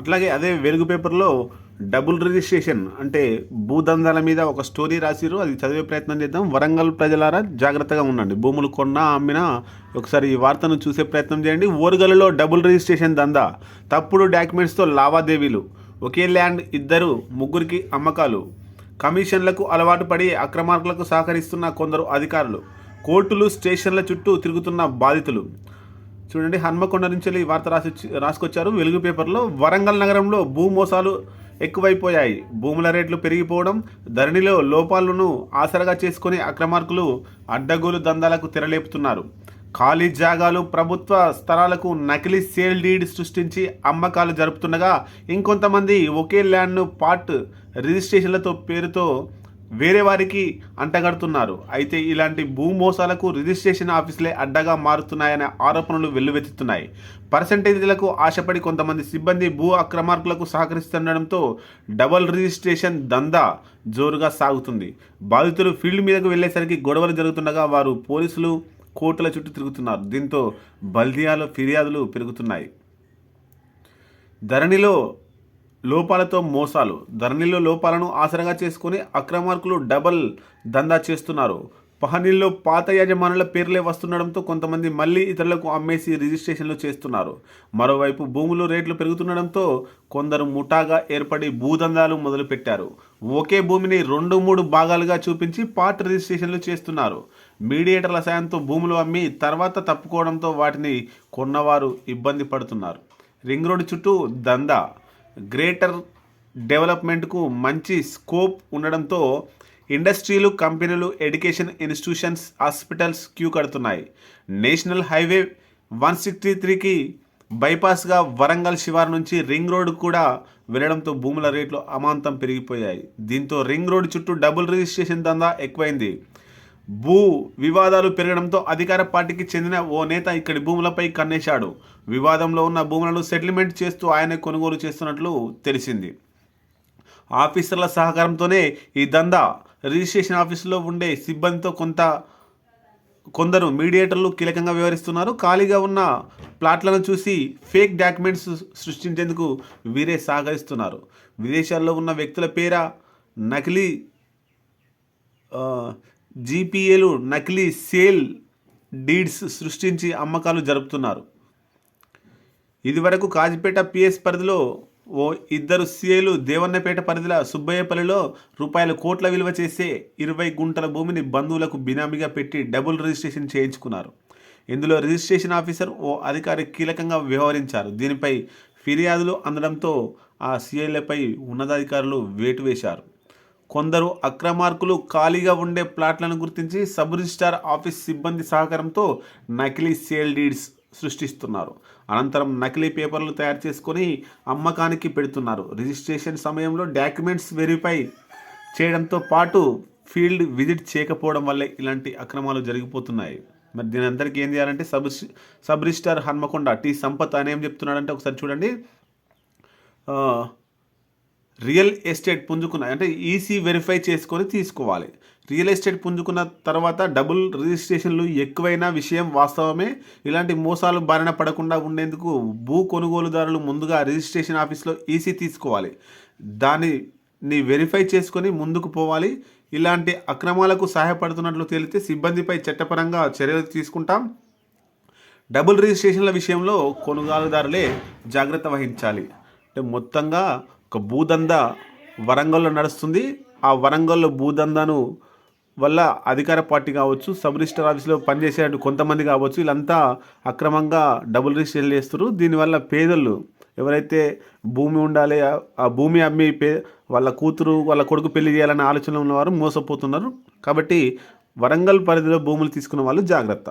అట్లాగే అదే వెలుగు పేపర్లో డబుల్ రిజిస్ట్రేషన్ అంటే భూదందాల మీద ఒక స్టోరీ రాసిరు అది చదివే ప్రయత్నం చేద్దాం. వరంగల్ ప్రజలారా జాగ్రత్తగా ఉండండి. భూములు కొన్నా అమ్మినా ఒకసారి ఈ వార్తను చూసే ప్రయత్నం చేయండి. ఓరుగల్లులో డబుల్ రిజిస్ట్రేషన్ దందా. తప్పుడు డాక్యుమెంట్స్తో లావాదేవీలు. ఒకే ల్యాండ్ ఇద్దరు ముగ్గురికి అమ్మకాలు. కమిషన్లకు అలవాటు పడి అక్రమార్కులకు సహకరిస్తున్న కొందరు అధికారులు. కోర్టులు స్టేషన్ల చుట్టూ తిరుగుతున్న బాధితులు. చూడండి హన్మకొండ నుంచి వెళ్ళి వార్త రాసి రాసుకొచ్చారు. వెలుగు పేపర్లో వరంగల్ నగరంలో భూ మోసాలు ఎక్కువైపోయాయి. భూముల రేట్లు పెరిగిపోవడం ధరణిలో లోపాలను ఆసరగా చేసుకుని అక్రమార్కులు అడ్డగోలు దందాలకు తెరలేపుతున్నారు. ఖాళీ జాగాలు ప్రభుత్వ స్థలాలకు నకిలీ సేల్ డీడ్ సృష్టించి అమ్మకాలు జరుపుతుండగా ఇంకొంతమంది ఒకే ల్యాండ్ను పార్ట్ రిజిస్ట్రేషన్లతో పేరుతో వేరే వారికి అంటగడుతున్నారు. అయితే ఇలాంటి భూమోసాలకు రిజిస్ట్రేషన్ ఆఫీసులే అడ్డగా మారుతున్నాయనే ఆరోపణలు వెల్లువెత్తుతున్నాయి. పర్సంటేజీలకు ఆశపడి కొంతమంది సిబ్బంది భూ అక్రమార్కులకు సహకరిస్తుండడంతో డబల్ రిజిస్ట్రేషన్ దందా జోరుగా సాగుతుంది. బాధితులు ఫీల్డ్ మీదకు వెళ్ళేసరికి గొడవలు జరుగుతుండగా వారు పోలీసులు కోర్టుల చుట్టూ తిరుగుతున్నారు. దీంతో బల్దియాలో ఫిర్యాదులు పెరుగుతున్నాయి. ధరణిలో లోపాలతో మోసాలు. ధరణిలో లోపాలను ఆసరగా చేసుకుని అక్రమార్కులు డబల్ దందా చేస్తున్నారు. పహనీల్లో పాత యజమానుల పేర్లే వస్తుండడంతో కొంతమంది మళ్ళీ ఇతరులకు అమ్మేసి రిజిస్ట్రేషన్లు చేస్తున్నారు. మరోవైపు భూములు రేట్లు పెరుగుతుండడంతో కొందరు ముఠాగా ఏర్పడి భూదందాలు మొదలుపెట్టారు. ఒకే భూమిని రెండు మూడు భాగాలుగా చూపించి పార్ట్ రిజిస్ట్రేషన్లు చేస్తున్నారు. మీడియేటర్ల సాయంతో భూములు అమ్మి తర్వాత తప్పుకోవడంతో వాటిని కొన్నవారు ఇబ్బంది పడుతున్నారు. రింగ్ రోడ్డు చుట్టూ దందా గ్రేటర్ డెవలప్మెంట్కు మంచి స్కోప్ ఉండడంతో ఇండస్ట్రీలు కంపెనీలు ఎడ్యుకేషన్ ఇన్స్టిట్యూషన్స్ హాస్పిటల్స్ క్యూ కడుతున్నాయి. నేషనల్ హైవే వన్ సిక్స్టీ త్రీకి బైపాస్గా వరంగల్ శివారు నుంచి రింగ్ రోడ్ కూడా వెళ్ళడంతో భూముల రేట్లు అమాంతం పెరిగిపోయాయి. దీంతో రింగ్ రోడ్ చుట్టూ డబుల్ రిజిస్ట్రేషన్ దందా ఎక్కువైంది. భూ వివాదాలు పెరగడంతో అధికార పార్టీకి చెందిన ఓ నేత ఇక్కడి భూములపై కన్నేశాడు. వివాదంలో ఉన్న భూములను సెటిల్మెంట్ చేస్తూ ఆయన కొనుగోలు చేస్తున్నట్లు తెలిసింది. ఆఫీసర్ల సహకారంతోనే ఈ దందా రిజిస్ట్రేషన్ ఆఫీసులో ఉండే సిబ్బందితో కొంత కొందరు మీడియేటర్లు కీలకంగా వ్యవహరిస్తున్నారు. ఖాళీగా ఉన్న ప్లాట్లను చూసి ఫేక్ డాక్యుమెంట్స్ సృష్టించేందుకు వీరే సహకరిస్తున్నారు. విదేశాల్లో ఉన్న వ్యక్తుల పేర నకిలీ జీపీఏలు నకిలీ సేల్ డీడ్స్ సృష్టించి అమ్మకాలు జరుపుతున్నారు. ఇదివరకు కాజిపేట పిఎస్ పరిధిలో ఓ ఇద్దరు సీఏలు దేవన్నపేట పరిధిలో సుబ్బయ్యపల్లిలో రూపాయల కోట్ల విలువ చేసే ఇరవై గుంటల భూమిని బంధువులకు బినామీగా పెట్టి డబుల్ రిజిస్ట్రేషన్ చేయించుకున్నారు. ఇందులో రిజిస్ట్రేషన్ ఆఫీసర్ ఓ అధికారి కీలకంగా వ్యవహరించారు. దీనిపై ఫిర్యాదులు అందడంతో ఆ సీఏలపై ఉన్నతాధికారులు వేటు వేశారు. కొందరు అక్రమార్కులు ఖాళీగా ఉండే ప్లాట్లను గుర్తించి సబ్ రిజిస్టార్ ఆఫీస్ సిబ్బంది సహకారంతో నకిలీ సేల్ డీడ్స్ సృష్టిస్తున్నారు. అనంతరం నకిలీ పేపర్లు తయారు చేసుకొని అమ్మకానికి పెడుతున్నారు. రిజిస్ట్రేషన్ సమయంలో డాక్యుమెంట్స్ వెరిఫై చేయడంతో పాటు ఫీల్డ్ విజిట్ చేయకపోవడం వల్లే ఇలాంటి అక్రమాలు జరిగిపోతున్నాయి. మరి దీని అందరికీ ఏం చేయాలంటే sub sub registrar Hanmakonda T Sampath అని ఏం చెప్తున్నాడంటే ఒకసారి చూడండి. రియల్ ఎస్టేట్ పుంజుకున్న అంటే ఈసీ వెరిఫై చేసుకొని తీసుకోవాలి. రియల్ ఎస్టేట్ పుంజుకున్న తర్వాత డబుల్ రిజిస్ట్రేషన్లు ఎక్కువైన విషయం వాస్తవమే. ఇలాంటి మోసాలు బారిన పడకుండా ఉండేందుకు భూ కొనుగోలుదారులు ముందుగా రిజిస్ట్రేషన్ ఆఫీస్లో ఈసీ తీసుకోవాలి. దానిని వెరిఫై చేసుకొని ముందుకు పోవాలి. ఇలాంటి అక్రమాలకు సహాయపడుతున్నట్లు తేలితే సిబ్బందిపై చట్టపరంగా చర్యలు తీసుకుంటాం. డబుల్ రిజిస్ట్రేషన్ల విషయంలో కొనుగోలుదారులే జాగ్రత్త వహించాలి. అంటే మొత్తంగా ఒక భూదంద వరంగల్లో నడుస్తుంది. ఆ వరంగల్లో భూదందను వల్ల అధికార పార్టీ కావచ్చు సబ్ రిజిస్టర్ ఆఫీస్లో పనిచేసే కొంతమంది కావచ్చు వీళ్ళంతా అక్రమంగా డబుల్ రిజిస్టర్ చేస్తారు దీనివల్ల పేదలు ఎవరైతే భూమి ఉండాలి ఆ- ఆ భూమి అమ్మి పే వాళ్ళ కూతురు వాళ్ళ కొడుకు పెళ్ళి చేయాలనే ఆలోచన ఉన్నవారు మోసపోతున్నారు. కాబట్టి వరంగల్ పరిధిలో భూములు తీసుకున్న వాళ్ళు జాగ్రత్త.